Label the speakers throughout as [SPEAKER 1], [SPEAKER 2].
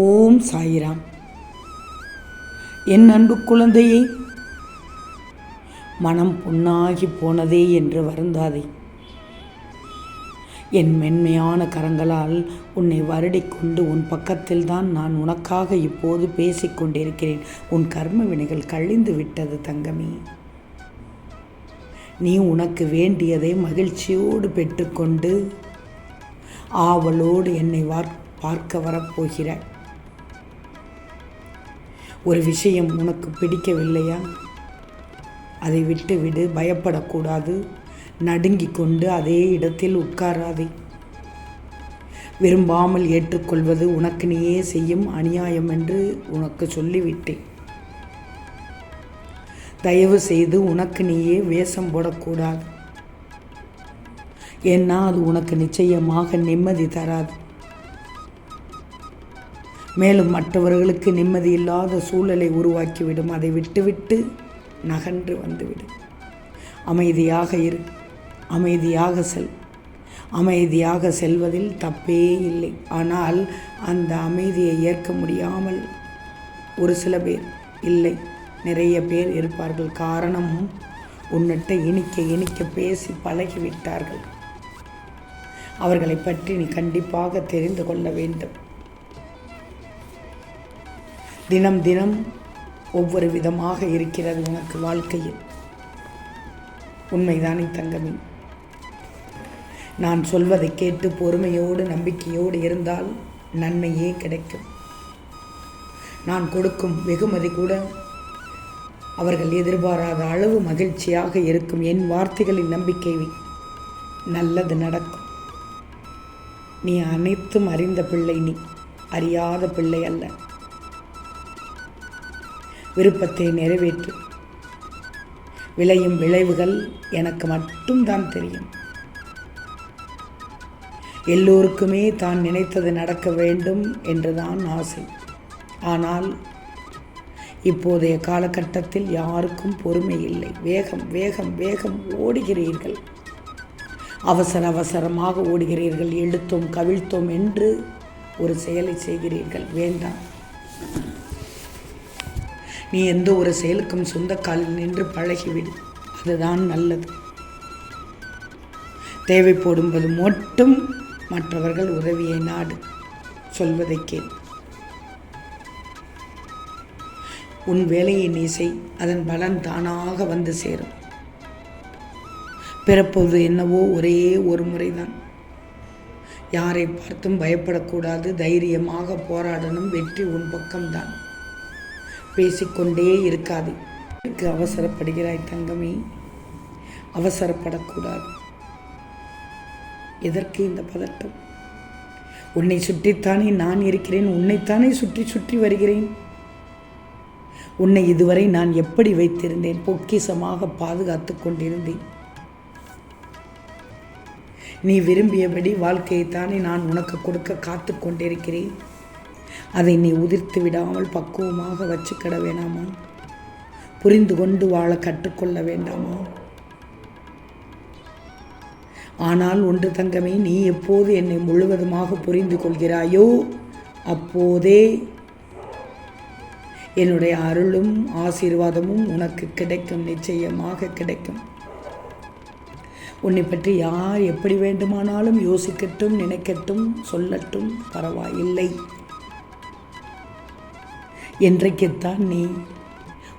[SPEAKER 1] ஓம் சாயிராம். என் அன்பு குழந்தையே மனம் புண்ணாகி போனதே என்று வருந்தாதே. என் மென்மையான கரங்களால் உன்னை வருடிக்கொண்டு உன் பக்கத்தில்தான் நான் உனக்காக இப்போது பேசிக்கொண்டிருக்கிறேன் உன் கர்ம வினைகள் கழிந்து விட்டது தங்கமே. நீ உனக்கு வேண்டியதை மகிழ்ச்சியோடு பெற்றுக்கொண்டு ஆவலோடு என்னை வார் பார்க்க வரப்போகிறாய். ஒரு விஷயம் உனக்கு பிடிக்கவில்லையா? அதை விட்டு விடு பயப்படக்கூடாது. நடுங்கி கொண்டு அதே இடத்தில் உட்காராதே. விரும்பாமல் ஏற்றுக்கொள்வது உனக்கு நீயே செய்யும் அநியாயம் என்று உனக்கு சொல்லிவிட்டேன். தயவு செய்து உனக்கு நீயே வேஷம் போடக்கூடாது. ஏன்னா அது உனக்கு நிச்சயமாக நிம்மதி தராது. மேலும் மற்றவர்களுக்கு நிம்மதி இல்லாத சூழலை உருவாக்கிவிடும். அதை விட்டுவிட்டு நகன்று வந்துவிடும் அமைதியாக இரு. அமைதியாக செல். அமைதியாக செல்வதில் தப்பே இல்லை. ஆனால் அந்த அமைதியை ஏற்க முடியாமல் ஒரு சில பேர் இல்லை. நிறைய பேர் இருப்பார்கள். காரணம் உன்னிட்ட இனிக்க இனிக்க பேசி பழகிவிட்டார்கள். அவர்களை பற்றி நீ கண்டிப்பாக தெரிந்து கொள்ள வேண்டும். தினம் தினம் ஒவ்வொரு விதமாக இருக்கிறது உனக்கு வாழ்க்கையில். உண்மைதானே தங்கமே. நான் சொல்வதை கேட்டு பொறுமையோடு நம்பிக்கையோடு இருந்தால் நன்மையே கிடைக்கும். நான் கொடுக்கும் வெகுமதி கூட அவர்கள் எதிர்பாராத அளவு மகிழ்ச்சியாக இருக்கும். என் வார்த்தைகளின் நம்பிக்கை நல்லது நடக்கும். நீ அனைத்தும் அறிந்த பிள்ளை நீ. அறியாத பிள்ளை அல்ல. விருப்பத்தை நிறைவேற்று. விளையும் விளைவுகள் எனக்கு மட்டும்தான் தெரியும். எல்லோருக்குமே தான் நினைத்தது நடக்க வேண்டும் என்றுதான் ஆசை. ஆனால் இப்போதைய காலகட்டத்தில் யாருக்கும் பொறுமை இல்லை. வேகம் வேகம் வேகம் ஓடுகிறீர்கள். அவசர அவசரமாக ஓடுகிறீர்கள். எழுத்தோம் கவிழ்த்தோம் என்று ஒரு செயலை செய்கிறீர்கள். வேண்டாம். நீ எந்த ஒரு செயலுக்கும் சொந்த காலில் நின்று பழகிவிடு. அதுதான் நல்லது. தேவைப்படும்போது மட்டும் மற்றவர்கள் உதவியை நாடு சொல்வதை கேள். உன் வேலையை நீ செய் அதன் பலன் தானாக வந்து சேரும். பிறப்பது என்னவோ ஒரே ஒரு முறைதான். யாரை பார்த்தும் பயப்படக்கூடாது தைரியமாக போராடணும் வெற்றி உன் பக்கம்தான். பேசிக்கொண்டே இருக்காது. எதற்கு அவசரப்படுகிறாய் தங்கமே. அவசரப்படக்கூடாது. எதற்கு இந்த பதட்டம்? உன்னை சுற்றித்தானே நான் இருக்கிறேன். உன்னைத்தானே சுற்றி சுற்றி வருகிறேன். உன்னை இதுவரை நான் எப்படி வைத்திருந்தேன்? பொக்கிசமாக பாதுகாத்து கொண்டிருந்தேன். நீ விரும்பியபடி வாழ்க்கையைத்தானே நான் உனக்கு கொடுக்க காத்து கொண்டிருக்கிறேன். அதை நீ உதிர்த்து விடாமல் பக்குவமாக வச்சுக்கிட வேணாமா? புரிந்து கொண்டு வாழ கற்றுக்கொள்ள வேண்டாமா? ஆனால் ஒன்று தங்கமே நீ எப்போது என்னை முழுவதுமாக புரிந்து கொள்கிறாயோ அப்போதே என்னுடைய அருளும் ஆசீர்வாதமும் உனக்கு கிடைக்கும் நிச்சயமாக கிடைக்கும். உன்னை பற்றி யார் எப்படி வேண்டுமானாலும் யோசிக்கட்டும் நினைக்கட்டும் சொல்லட்டும் பரவாயில்லை. என்றைக்குத்தான் நீ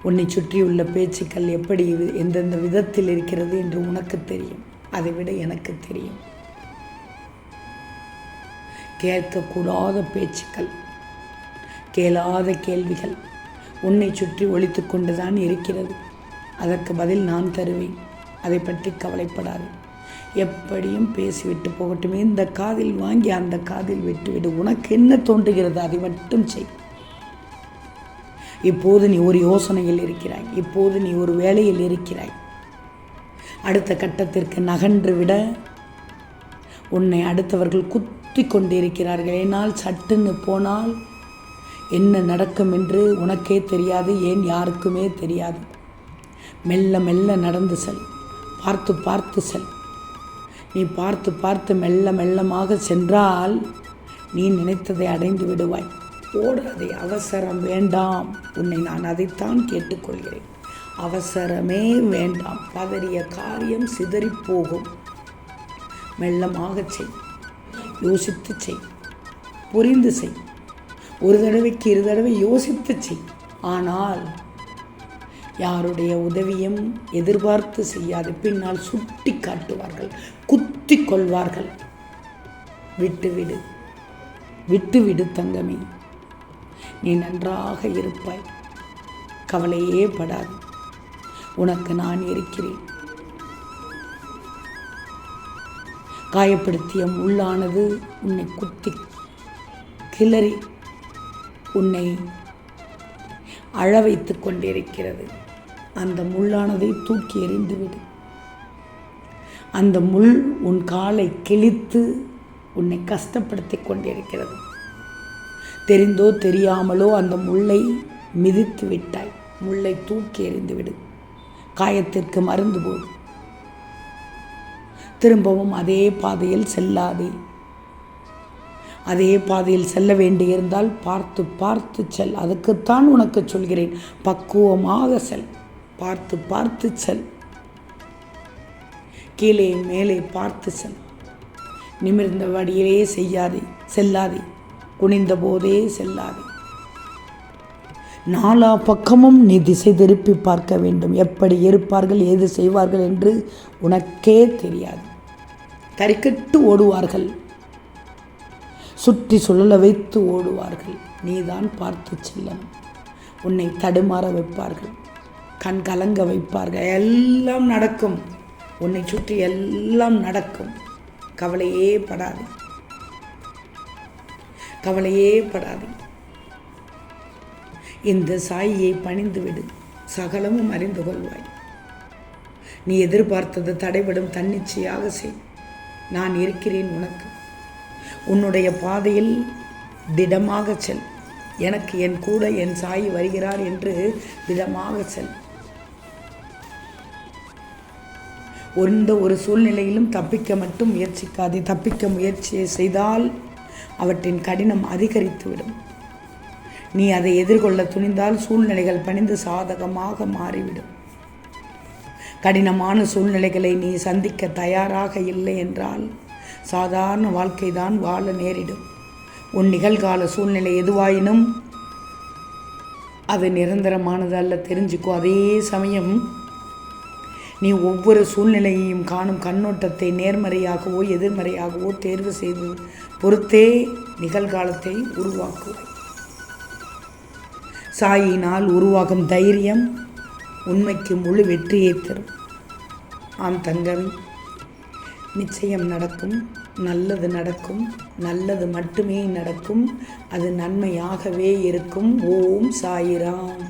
[SPEAKER 1] உன்னை சுற்றியுள்ள பேச்சுக்கள் எப்படி எந்தெந்த விதத்தில் இருக்கிறது என்று உனக்கு தெரியும். அதை விட எனக்கு தெரியும். கேட்கக்கூடாத பேச்சுக்கள் கேளாத கேள்விகள் உன்னை சுற்றி ஒழித்து கொண்டுதான் இருக்கிறது. அதற்கு பதில் நான் தருவேன். அதை பற்றி கவலைப்படாது. எப்படியும் பேசிவிட்டு போகட்டுமே. இந்த காதில் வாங்கி அந்த காதில் விட்டுவிடு. உனக்கு என்ன தோன்றுகிறது? அதை மட்டும் செய். இப்போது நீ ஒரு யோசனையில் இருக்கிறாய். இப்போது நீ ஒரு வேலையில் இருக்கிறாய். அடுத்த கட்டத்திற்கு நகன்று விட உன்னை அடுத்தவர்கள் குத்தி கொண்டிருக்கிறார்கள். ஏனால் சட்டுன்னு போனால் என்ன நடக்கும் என்று உனக்கே தெரியாது ஏன் யாருக்குமே தெரியாது. மெல்ல மெல்ல நடந்து செல். பார்த்து பார்த்து செல். நீ பார்த்து பார்த்து மெல்ல மெல்லமாக சென்றால் நீ நினைத்ததை அடைந்து விடுவாய். ஓடாதே அவசரம் வேண்டாம். உன்னை நான் அதைத்தான் கேட்டுக்கொள்கிறேன். அவசரமே வேண்டாம். பதறிய காரியம் சிதறிப் போகும். மெல்லமாகச் செய். யோசித்து செய். புரிந்து செய். ஒரு தடவைக்கு இரு தடவை யோசித்து செய். ஆனால் யாருடைய உதவியும் எதிர்பார்த்து செய்யாது. பின்னால் சுட்டி காட்டுவார்கள். குத்தி கொள்வார்கள். விட்டுவிடு. விட்டுவிடு தங்கமே. நீ நன்றாக இருப்பாய். கவலையே படாது. உனக்கு நான் இருக்கிறேன். காயப்படுத்திய முள்ளானது உன்னை குத்தி கிளறி உன்னை அழ வைத்து கொண்டிருக்கிறது. அந்த முள்ளானதை தூக்கி எறிந்துவிடு அந்த முள் உன் காலை கிழித்து உன்னை கஷ்டப்படுத்தி கொண்டிருக்கிறது. தெரிந்தோ தெரியாமலோ அந்த முள்ளை மிதித்து விட்டாய். முள்ளை தூக்கி எறிந்து விடு. காயத்திற்கு மருந்து போடு. திரும்பவும் அதே பாதையில் செல்லாதே. அதே பாதையில் செல்ல வேண்டியிருந்தால் பார்த்து பார்த்து செல். அதுக்குத்தான் உனக்கு சொல்கிறேன். பக்குவமாக செல். பார்த்து பார்த்து செல். கீழே மேலே பார்த்து செல். நிமிர்ந்த வழியிலே செய்யாதே. செல்லாதே. குனிந்த போதே செல்லாதே. நாலா பக்கமும் நீ திசை திருப்பி பார்க்க வேண்டும். எப்படி இருப்பார்கள் ஏது செய்வார்கள் என்று உனக்கே தெரியாது. தறிக்கட்டு ஓடுவார்கள். சுற்றி சுழல வைத்து ஓடுவார்கள். நீதான் பார்த்து செல்லணும் உன்னை தடுமாற வைப்பார்கள். கண் கலங்க வைப்பார்கள். எல்லாம் நடக்கும். உன்னை சுற்றி எல்லாம் நடக்கும். கவலையே படாது. கவலையே படாது. இந்த சாயியை பணிந்துவிடு சகலமும் அறிந்து கொள்வாய். நீ எதிர்பார்த்தது தடைபடும் தன்னிச்சையாக செய். நான் இருக்கிறேன் உனக்கு. உன்னுடைய பாதையில் திடமாக செல். எனக்கு என் கூட என் சாயி வருகிறார் என்று திடமாக செல். எந்த ஒரு சூழ்நிலையிலும் தப்பிக்க மட்டும் முயற்சிக்காதே. தப்பிக்க முயற்சியை செய்தால் அவற்றின் கடினம் அதிகரித்துவிடும். நீ அதை எதிர்கொள்ள துணிந்தால் சூழ்நிலைகள் பணிந்து சாதகமாக மாறிவிடும். கடினமான சூழ்நிலைகளை நீ சந்திக்க தயாராக இல்லை என்றால் சாதாரண வாழ்க்கை தான் வாழ நேரிடும். உன் நிகழ்கால சூழ்நிலை எதுவாயினும் அது நிரந்தரமானது அல்ல தெரிஞ்சுக்கோ. அதே சமயம் நீ ஒவ்வொரு சூழ்நிலையையும் காணும் கண்ணோட்டத்தை நேர்மறையாகவோ எதிர்மறையாகவோ தேர்வு செய்து பொறுத்தே நிகழ்காலத்தை உருவாக்குவாய் சாயினால் உருவாகும் தைரியம் உண்மைக்கு முழு வெற்றியை தரும். ஆம் தங்கம் நிச்சயம் நடக்கும் நல்லது நடக்கும் நல்லது மட்டுமே நடக்கும் அது நன்மையாகவே இருக்கும். ஓம் சாயிராம்.